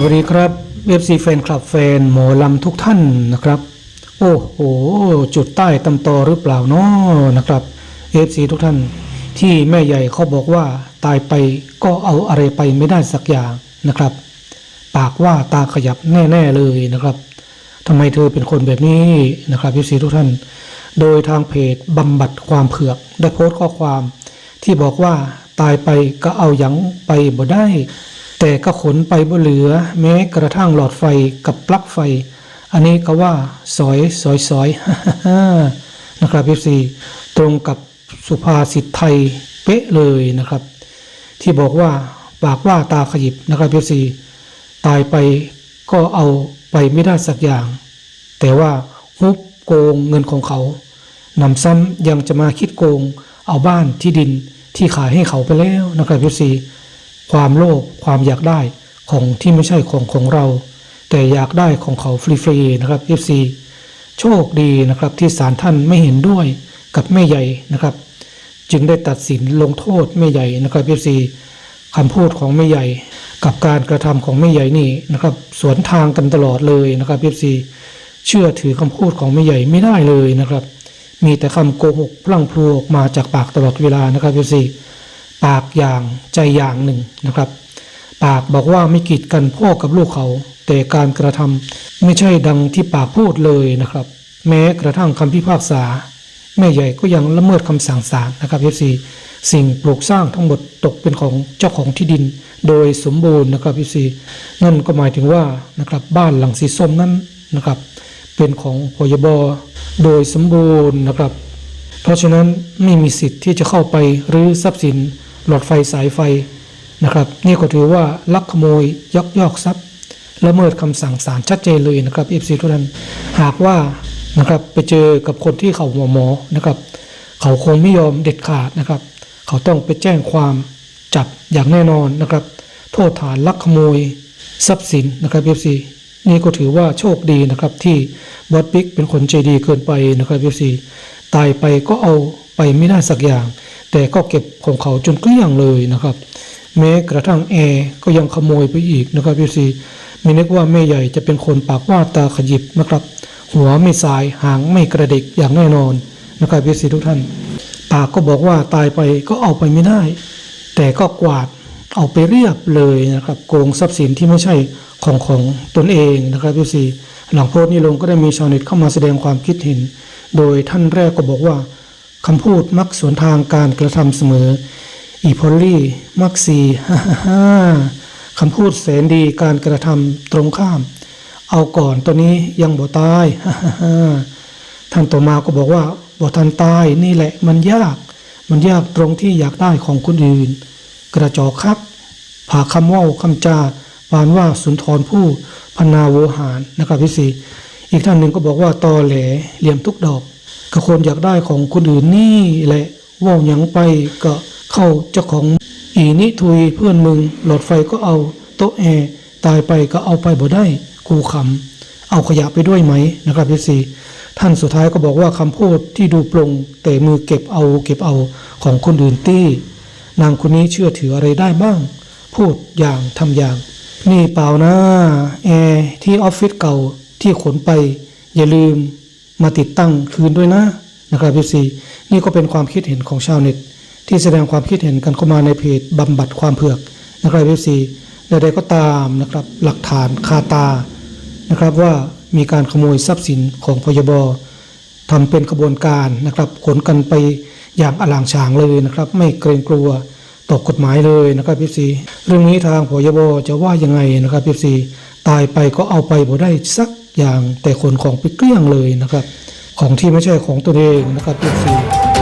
วัสดีครับ FC แฟนคลับแฟนหมอลำทุกท่านนะครับ โอ้โห จุดใต้ตำตอหรือเปล่าเนาะนะครับ FC ทุกท่านที่แม่ใหญ่เขาบอกว่าตายไปก็เอาอะไรไปไม่ได้สักอย่างนะครับ ปากว่าตาขยับแน่ๆเลยนะครับทำไมเธอเป็นคนแบบนี้นะครับ FC ทุกท่าน โดยทางเพจบำบัดความเผือกได้โพสต์ข้อความ ที่บอกว่าตายไปก็เอาหยังไปบ่ได้ แต่ก็ขนไปบ่เหลือ แม้กระทั่งหลอดไฟกับปลั๊กไฟ อันนี้ก็ว่าสอยสอยสอยนะครับพี่ซีตรงกับสุภาษิตไทยเป๊ะเลยนะครับ ที่บอกว่าปากว่าตาขยิบนะครับพี่ซีตายไปก็เอาไปไม่ได้สักอย่าง แต่ว่าฮุบโกงเงินของเขานำซ้ำยังจะมาคิดโกง เอาบ้านที่ดินที่ขายให้เขาไปแล้วนะครับพี่ซี ความโลภความอยากได้ของที่ไม่ใช่ของของเรา แต่อยากได้ของเขาฟรีๆนะครับพี่ซีโชคดีนะครับที่ศาลท่านไม่เห็นด้วยกับแม่ใหญ่นะครับ จึงได้ตัดสินลงโทษแม่ใหญ่นะครับพี่ซีคำพูดของแม่ใหญ่ กับการกระทำของแม่ใหญ่นี่นะครับสวนทางกันตลอดเลยนะครับพี่ซีเชื่อถือคำพูดของแม่ใหญ่ไม่ได้เลยนะครับ มีแต่คำโกหกพลั่งพลูออกมาจากปากตลอดเวลานะครับพี่ซี ปากอย่างใจอย่างหนึ่งนะครับ ปากบอกว่าไม่กีดกันพ่อกับลูกเขา แต่การกระทำไม่ใช่ดังที่ปากพูดเลยนะครับ แม้กระทั่งคำพิพากษา แม่ใหญ่ก็ยังละเมิดคำสั่งศาลนะครับเอฟซีสิ่งปลูกสร้างทั้งหมดตกเป็นของเจ้าของที่ดิน โดยสมบูรณ์นะครับเอฟซีนั่นก็หมายถึงว่านะครับบ้านหลังสีส้มนั้นนะครับ เป็นของพยบโดยสมบูรณ์นะครับ เพราะฉะนั้นไม่มีสิทธิ์ที่จะเข้าไปรื้อทรัพย์สิน หลอดไฟสายไฟนะครับ นี่ก็ถือว่าลักขโมยยักยอกทรัพย์ละเมิดคำสั่งศาลชัดเจนเลยนะครับเอฟซีทุกท่านหากว่านะครับไปเจอกับคนที่เขาหัวหมอนะครับ เขาคงไม่ยอมเด็ดขาดนะครับ เขาต้องไปแจ้งความจับอย่างแน่นอนนะครับ โทษฐานลักขโมยทรัพย์สินนะครับเอฟซีนี่ก็ถือว่าโชคดีนะครับที่บอสบิ๊กเป็นคนใจดีเกินไปนะครับเอฟซีตายไปก็เอาไปไม่ได้สักอย่าง แต่ก็เก็บของเขาจนเกลี้ยงเลยนะครับ แม้กระทั่งแอร์ก็ยังขโมยไปอีกนะครับพี่ซีไม่นึกว่าแม่ใหญ่จะเป็นคนปากว่าตาขยิบนะครับ หัวไม่สายหางไม่กระดิกอย่างแน่นอนนะครับพี่ซีทุกท่าน ปากก็บอกว่าตายไปก็เอาไปไม่ได้ แต่ก็กวาดเอาไปเรียบเลยนะครับโกงทรัพย์สินที่ไม่ใช่ของของตนเองนะครับพี่ซีหลังโพสต์นี้ลงก็ได้มีชาวเน็ตเข้ามาแสดงความคิดเห็น โดยท่านแรกก็บอกว่า คำพูดมักสวนทางการกระทำเสมอ อีพอลลี่ มักซีฮ่าฮ่าคำพูดแสนดีการกระทำตรงข้าม เอาก่อนตัวนี้ยังบ่ตายฮ่าฮ่าท่านต่อมาก็บอกว่าบ่ทันตายนี่แหละมันยาก มันยากตรงที่อยากได้ของคนอื่น กระจอกครับผ่าคำว่าคำจาปานว่าสุนทรผู้พนาโวหารนะครับพี่สีอีกท่านหนึ่งก็บอกว่าตอแหลเหลี่ยมทุกดอก ก็คนอยากได้ของคนอื่นนี่แหละว่าหยังไปก็เข้าเจ้าของอีนิทุยเพื่อนมึง หลอดไฟก็เอาโต๊ะแอร์ตายไปก็เอาไปบ่ได้กูคำเอาขยะไปด้วยไหมนะครับพี่สีท่านสุดท้ายก็บอกว่าคำพูดที่ดูปรงแต่มือเก็บเอาเก็บเอาของคนอื่นตี้นางคนนี้เชื่อถืออะไรได้บ้าง พูดอย่างทำอย่าง นี่เปล่านะแอร์ที่ออฟฟิศเก่าที่ขนไป อย่าลืม มาติดตั้งคืนด้วยนะนะครับพี่ซีนี่ก็เป็นความคิดเห็นของชาวเน็ต ที่แสดงความคิดเห็นกันเข้ามาในเพจบำบัดความเผือกนะครับพี่ซีใดๆก็ตามนะครับหลักฐานคาตานะครับว่ามีการขโมยทรัพย์สินของพยบทำเป็นขบวนการนะครับขนกันไปอย่างอลางฉางเลยนะครับ ไม่เกรงกลัวตกกฎหมายเลยนะครับพี่ซีเรื่องนี้ทางพยบจะว่ายังไงนะครับพี่ซีตายไปก็เอาไปบ่ได้สัก อย่างแต่คนของไปเกลี้ยงเลยนะครับ ของที่ไม่ใช่ของตัวเองนะครับพี่ซี